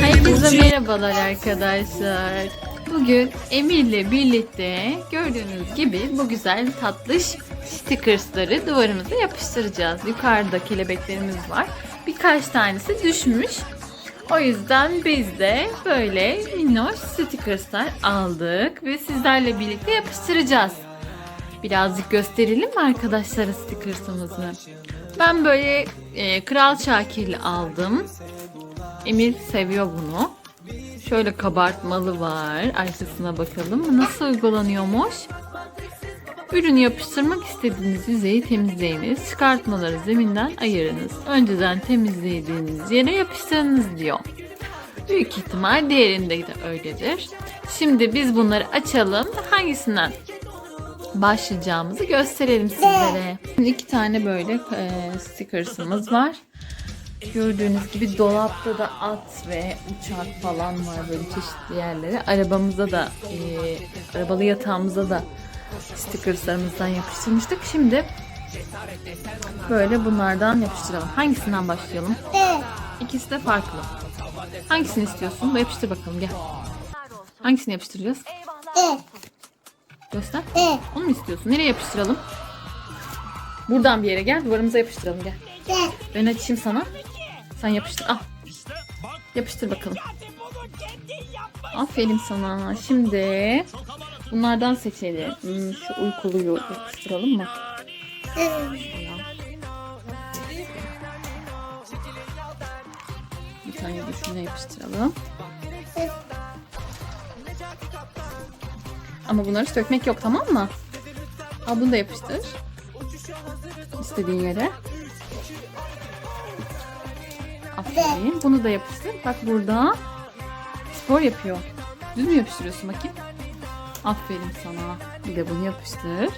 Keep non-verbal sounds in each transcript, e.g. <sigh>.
Herkese merhabalar arkadaşlar. Bugün Emir'le birlikte gördüğünüz gibi bu güzel tatlış stickersları duvarımıza yapıştıracağız. Yukarıda kelebeklerimiz var. Birkaç tanesi düşmüş. O yüzden biz de böyle minnoş stickerslar aldık ve sizlerle birlikte yapıştıracağız. Birazcık gösterelim mi arkadaşlara stickersımızı? Ben böyle e, Kral Şakir'li aldım. Emir seviyor bunu. Şöyle kabartmalı var. Arkasına bakalım. Nasıl uygulanıyormuş? Ürünü yapıştırmak istediğiniz yüzeyi temizleyiniz. Çıkartmaları zeminden ayırınız. Önceden temizlediğiniz yere yapıştırınız diyor. Büyük ihtimal diğerinde de öyledir. Şimdi biz bunları açalım. Hangisinden başlayacağımızı gösterelim sizlere. Şimdi iki tane böyle e, stickers'ımız var. Gördüğünüz gibi dolapta da at ve uçak falan var böyle çeşitli yerlere. Arabamıza da, e, arabalı yatağımıza da stickerslarımızdan yapıştırmıştık. Şimdi böyle bunlardan yapıştıralım. Hangisinden başlayalım? İkisi de farklı. Hangisini istiyorsun? Yapıştır bakalım gel. Hangisini yapıştıracağız? Göster. Onu mu istiyorsun? Nereye yapıştıralım? Buradan bir yere gel. Duvarımıza yapıştıralım gel. Ben açayım sana. Sen yapıştır. Al. Yapıştır bakalım. Aferin sana. Şimdi bunlardan seçelim. Hmm, şu uykuluyu yapıştıralım mı? Bir tane de şuna yapıştıralım. Ama bunları sökmek yok tamam mı? Al bunu da yapıştır. İstediğin yere. Aferin. Bunu da yapıştır. Bak burada spor yapıyor. Düz mü yapıştırıyorsun bakayım? Aferin sana. Bir de bunu yapıştır.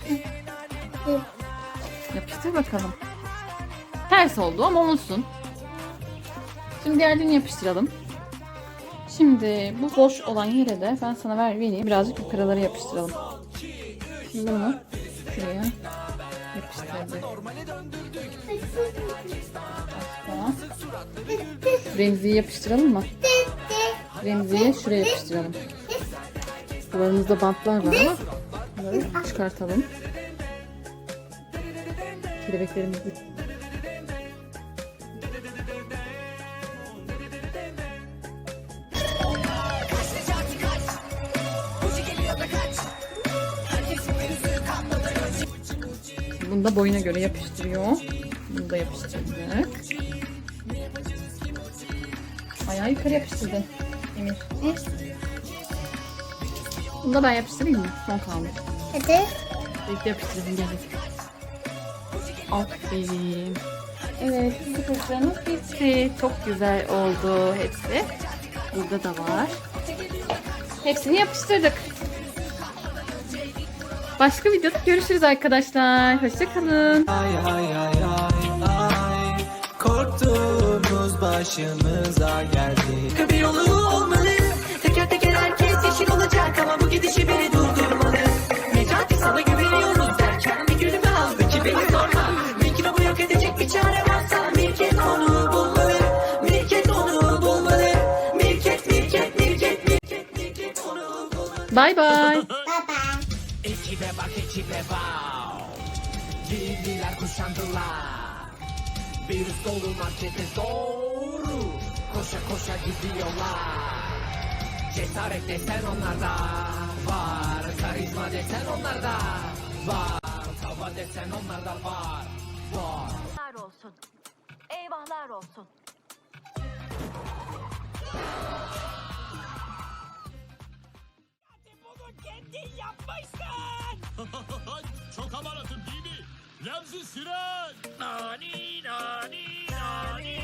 Yapıştır bakalım. Ters oldu ama olsun. Şimdi diğerlerini yapıştıralım. Şimdi bu boş olan yere de ben sana ver vereyim. Birazcık yukarılara yapıştıralım. Şimdi bunu şuraya yapıştırdık. Remzi'yi yapıştıralım mı? Remzi'yi şuraya yapıştıralım. Buralarımızda bantlar var ama bunları çıkartalım. Kelebeklerimizi Bunu da boyuna göre yapıştırıyor. Bunu da yapıştırdık. Ayağı yukarı yapıştırdın Emir. Bunu da ben yapıştırayım mı? Son kalmış. Hadi. Birlikte yapıştıralım gel. Aferin. Evet, sıkıntılarımız bitti. Çok güzel oldu hepsi. Burada da var. Hepsini yapıştırdık. Başka videoda görüşürüz arkadaşlar. Hoşçakalın. Ay ay ay ay ay. Korktuğumuz başımıza geldi. Bir yolu olmalı. Teker teker herkes yeşil olacak Ama bu gidişi beni durdurmalı. Necati sana güveniyoruz derken Bir gülümü aldı ki beni sorma. Mikrobu yok edecek bir çare varsa Mirket onu bulmalı. Mirket onu bulmalı. Mirket mirket mirket mirket mirket onu bulmalı. Bay bay. <laughs> Giyindiler kuşandılar. Virüs dolu markete doğru Koşa koşa gidiyorlar. Cesaret desen onlarda var. Karizma desen onlarda var. Hava desen onlarda var. Var. Eyvahlar olsun. Eyvahlar olsun. Çok 람수스란. 나니 나니 나니.